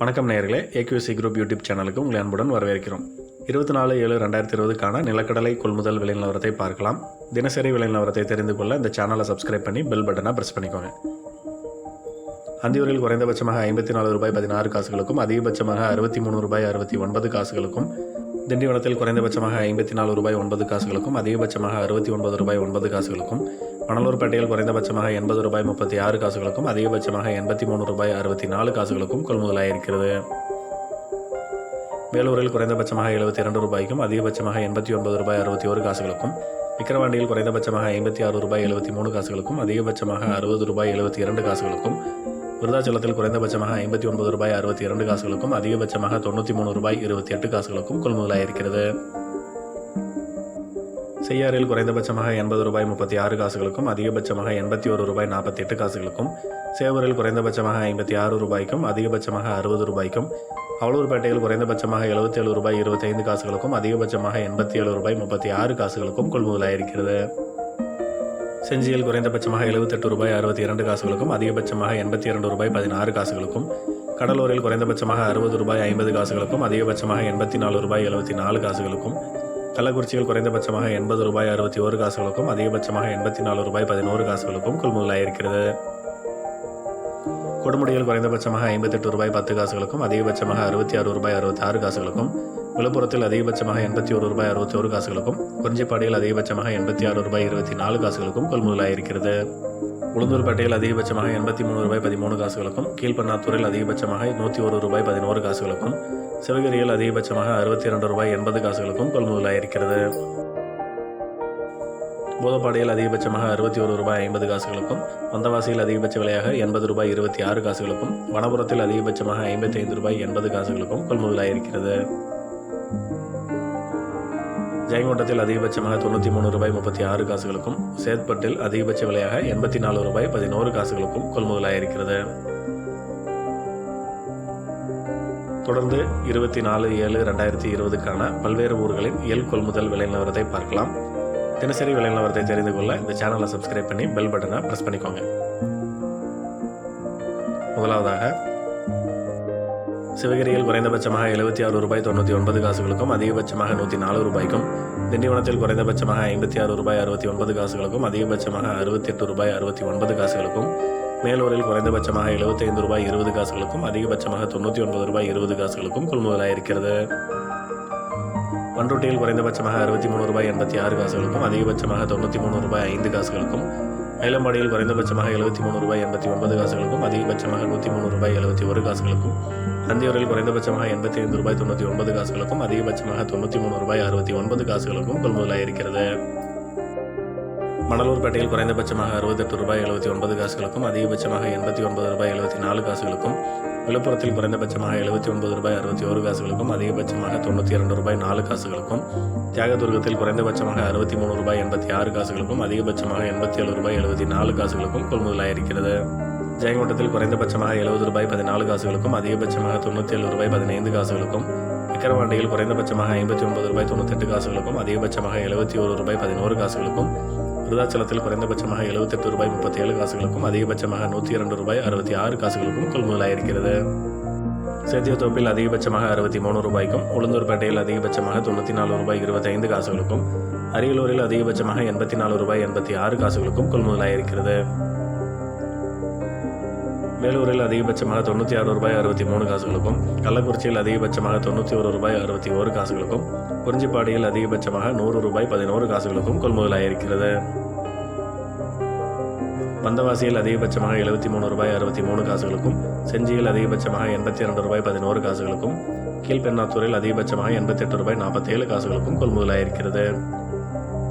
வணக்கம் நேர்களே AQC group YouTube சேனலுக்கு உங்களை அன்புடன் வரவேற்கிறோம். இருபத்தி நாலு ஏழு ரெண்டாயிரத்தி இருபதுக்கான நிலக்கடலை கொள்முதல் விலை நிலவரத்தை பார்க்கலாம். தினசரி விலை நிலவரத்தை தெரிந்து கொள்ள இந்த சேனலை சப்ஸ்கிரைப் பண்ணி பெல் பட்டனை ப்ரெஸ் பண்ணிக்கோங்க. அந்தியூரில் குறைந்தபட்சமாக ஐம்பத்தி நாலு ரூபாய் பதினாறு காசுகளுக்கும் அதிகபட்சமாக அறுபத்தி மூணு ரூபாய் அறுபத்தி ஒன்பது காசுகளுக்கும் திண்டிவனத்தில் குறைந்தபட்சமாக ஐம்பத்தி நாலு ரூபாய் ஒன்பது காசுகளுக்கும் அதிகபட்சமாக அறுபத்தி ஒன்பது ரூபாய் ஒன்பது காசுகளுக்கும் மணலூர்பேட்டையில் குறைந்தபட்சமாக எண்பது ரூபாய் முப்பத்தி ஆறு காசுகளுக்கும் அதிகபட்சமாக எண்பத்தி மூணு ரூபாய் அறுபத்தி நாலு காசுகளுக்கும் கொள்முதலாயிருக்கிறது. வேலூரில் குறைந்தபட்சமாக எழுபத்தி இரண்டு ரூபாய்க்கும் அதிகபட்சமாக எண்பத்தி ஒன்பது ரூபாய் அறுபத்தி ஒரு காசுகளுக்கும் விக்கிரவாண்டியில் குறைந்தபட்சமாக ஐம்பத்தி ஆறு ரூபாய் எழுபத்தி மூணு காசுகளுக்கும் அதிகபட்சமாக அறுபது ரூபாய் எழுபத்தி இரண்டு காசுகளுக்கும் விருதாச்சலத்தில் குறைந்தபட்சமாக ஐம்பத்தி ஒன்பது ரூபாய் அறுபத்தி இரண்டு காசுகளுக்கும் அதிகபட்சமாக தொண்ணூற்றி மூணு ரூபாய் இருபத்தி எட்டு காசுகளுக்கும் கொள்முதலாயிருக்கிறது. செய்யாறில் குறைந்தபட்சமாக எண்பது ரூபாய் முப்பத்தி ஆறு காசுகளுக்கும் அதிகபட்சமாக எண்பத்தி ஒரு ரூபாய் நாற்பத்தி எட்டு காசுகளுக்கும் சேவரில் குறைந்தபட்சமாக ஐம்பத்தி ஆறு ரூபாய்க்கும் அதிகபட்சமாக அறுபது ரூபாய்க்கும் அவலூர்பேட்டையில் குறைந்தபட்சமாக எழுபத்தி ஏழு ரூபாய் இருபத்தைந்து காசுகளுக்கும் அதிகபட்சமாக எண்பத்தி ஏழு ரூபாய் முப்பத்தி ஆறு காசுகளுக்கும் கொள்முதலாயிருக்கிறது. செஞ்சியில் குறைந்தபட்சமாக எழுபத்தெட்டு ரூபாய் அறுபத்தி இரண்டு காசுகளுக்கும் அதிகபட்சமாக எண்பத்தி இரண்டு ரூபாய் பதினாறு காசுகளுக்கும் கடலூரில் குறைந்தபட்சமாக அறுபது ரூபாய் ஐம்பது காசுகளுக்கும் அதிகபட்சமாக எண்பத்தி நாலு ரூபாய் எழுபத்தி நாலு காசுகளுக்கும் கள்ளக்குறிச்சியில் குறைந்தபட்சமாக எண்பது ரூபாய் அறுபத்தி ஒரு காசுகளுக்கும் அதிகபட்சமாக எண்பத்தி நாலு ரூபாய் பதினோரு காசுகளுக்கும் கொள்முதலாயிருக்கிறது. கொடுமுடியில் குறைந்தபட்சமாக ஐம்பத்தெட்டு ரூபாய் பத்து காசுகளுக்கும் அதிகபட்சமாக அறுபத்தி ஆறு ரூபாய் அறுபத்தி ஆறு காசுகளுக்கும் விழுப்புரத்தில் அதிகபட்சமாக எண்பத்தி ஒரு ரூபாய் அறுபத்தி ஒரு காசுகளுக்கும் குறிஞ்சிப்பாடியில் அதிகபட்சமாக எண்பத்தி ஆறு ரூபாய் இருபத்தி நாலு காசுகளுக்கும் கொள்முதலாயிருக்கிறது. உளுந்தூர்பேட்டையில் அதிகபட்சமாக எண்பத்தி மூணு ரூபாய் பதிமூணு காசுகளுக்கும் கீழ்பண்ணாத்தூரில் அதிகபட்சமாக நூற்றி ஒரு ரூபாய் பதினோரு காசுகளுக்கும் சிவகிரியில் அதிகபட்சமாக அறுபத்தி இரண்டு ரூபாய் எண்பது காசுகளுக்கும் கொள்முதலாயிருக்கிறது போதப்பாடியில் அதிகபட்சமாக அறுபத்தி ஒரு ரூபாய் ஐம்பது காசுகளுக்கும் வந்தவாசியில் அதிகபட்ச விலையாக எண்பது ரூபாய் இருபத்தி ஆறு காசுகளுக்கும் வனபுரத்தில் அதிகபட்சமாக ஐம்பத்தி ஐந்து ரூபாய் எண்பது காசுகளுக்கும் கொள்முதலாயிருக்கிறது ஜெயங்கோட்டத்தில் அதிகபட்சமாக தொண்ணூற்றி மூணு ரூபாய் முப்பத்தி ஆறு காசுகளுக்கும் சேத்பட்டில் அதிகபட்ச விலையாக எண்பத்தி நாலு ரூபாய் பதினோரு காசுகளுக்கும் கொள்முதலாயிருக்கிறது. தொடர்ந்து இருபத்தி நாலு ஏழு ரெண்டாயிரத்தி இருபதுக்கான பல்வேறு ஊர்களின் எல் கொள்முதல் விலை நிலவரத்தை பார்க்கலாம். தினசரி விலை நிலவரத்தை தெரிந்து கொள்ள இந்த சேனலை சப்ஸ்கிரைப் பண்ணி பெல் பட்டனை ப்ரெஸ் பண்ணிக்கோங்க. முதலாவதாக சிவகிரியில் குறைந்தபட்சமாக எழுபத்தி ஆறு ரூபாய் தொண்ணூற்றி ஒன்பது காசுகளுக்கும் அதிகபட்சமாக நூற்றி நாலு ரூபாய்க்கும் திண்டிவனத்தில் குறைந்தபட்சமாக ஐம்பத்தி ஆறு ரூபாய் அறுபத்தி ஒன்பது காசுகளுக்கும் அதிகபட்சமாக அறுபத்தி எட்டு ரூபாய் அறுபத்தி ஒன்பது காசுகளுக்கும் மேலூரில் குறைந்தபட்சமாக எழுபத்தைந்து ரூபாய் இருபது காசுகளுக்கும் அதிகபட்சமாக தொண்ணூற்றி ஒன்பது ரூபாய் இருபது காசுகளுக்கும் கொள்முதலாயிருக்கிறது. பண்ருட்டியில் குறைந்தபட்சமாக அறுபத்தி மூணு ரூபாய் எண்பத்தி ஆறு காசுகளுக்கும் அதிகபட்சமாக தொண்ணூற்றி மூணு ரூபாய் ஐந்து காசுகளுக்கும் மயிலம்பாடியில் குறைந்தபட்சமாக எழுபத்தி மூணு ரூபாய் எண்பத்தி ஒன்பது காசுகளுக்கும் அதிகபட்சமாக நூற்றி மூணு ரூபாய் எழுபத்தி ஒரு காசுகளுக்கும். அந்தியூரில் குறைந்தபட்சமாக எண்பத்தி ஐந்து ரூபாய் தொண்ணூற்றி ஒன்பது காசுகளுக்கும் அதிகபட்சமாக தொண்ணூற்றி மூணு ரூபாய் அறுபத்தி ஒன்பது காசுகளுக்கும் கொள்முதலாயிருக்கிறது மணலூர்பேட்டையில் குறைந்தபட்சமாக அறுபத்தெட்டு ரூபாய் எழுபத்தி ஒன்பது காசுகளுக்கும் அதிகபட்சமாக எண்பத்தி ஒன்பது ரூபாய் எழுபத்தி நாலு காசுகளுக்கும் விழுப்புரத்தில் குறைந்தபட்சமாக எழுபத்தி ஒன்பது ரூபாய் அறுபத்தி ஒரு காசுகளுக்கும் அதிகபட்சமாக தொண்ணூற்றி இரண்டு ரூபாய் நாலு காசுகளுக்கும் தியாகதுர்கத்தில் குறைந்தபட்சமாக அறுபத்தி மூணு ரூபாய் எண்பத்தி ஆறு காசுகளுக்கும் அதிகபட்சமாக எண்பத்தி ஏழு ரூபாய் எழுபத்தி நாலு காசுகளுக்கும் கொள்முதலாயிருக்கிறது. ஜெயங்கோட்டத்தில் குறைந்தபட்சமாக எழுபது ரூபாய் பதினாலு காசுகளுக்கும் அதிகபட்சமாக தொண்ணூற்றி ஏழு ரூபாய் பதினைந்து காசுகளுக்கும் விக்கிரவாண்டியில் குறைந்தபட்சமாக ஐம்பத்தி ஒன்பது ரூபாய் தொண்ணூத்தெட்டு காசுகளுக்கும் அதிகபட்சமாக எழுபத்தி ஒரு ரூபாய் பதினோரு காசுகளுக்கும் விருதாச்சலத்தில் குறைந்தபட்சமாக எழுபத்தெட்டு ரூபாய் முப்பத்தி ஏழு காசுகளுக்கும் அதிகபட்சமாக நூற்றி இரண்டு ரூபாய் அறுபத்தி ஆறு காசுகளுக்கும் கொள்முதலாயிருக்கிறது சேத்தியத்தோப்பில் அதிகபட்சமாக அறுபத்தி மூணு ரூபாய்க்கும் உளுந்தூர்பேட்டையில் அதிகபட்சமாக தொண்ணூற்றி நாலு ரூபாய் இருபத்தைந்து காசுகளுக்கும் அரியலூரில் அதிகபட்சமாக எண்பத்தி நாலு ரூபாய் எண்பத்தி ஆறு காசுகளுக்கும் கொள்முதலாயிருக்கிறது வேலூரில் அதிகபட்சமாக தொண்ணூற்றி ஆறு ரூபாய் அறுபத்தி மூணு காசுகளுக்கும் கள்ளக்குறிச்சியில் அதிகபட்சமாக தொண்ணூற்றி ஒரு ரூபாய் அறுபத்தி ஒரு காசுகளுக்கும் குறிஞ்சிப்பாடியில் அதிகபட்சமாக நூறு ரூபாய் பதினோரு காசுகளுக்கும் கொள்முதலாயிருக்கிறது வந்தவாசியில் அதிகபட்சமாக எழுபத்தி மூணு ரூபாய் அறுபத்தி மூணு காசுகளுக்கும் செஞ்சியில் அதிகபட்சமாக எண்பத்தி இரண்டு ரூபாய் பதினோரு காசுகளுக்கும் கீழ்பெண்ணாத்தூரில் அதிகபட்சமாக எண்பத்தெட்டு ரூபாய் நாற்பத்தேழு காசுகளுக்கும் கொள்முதலாயிருக்கிறது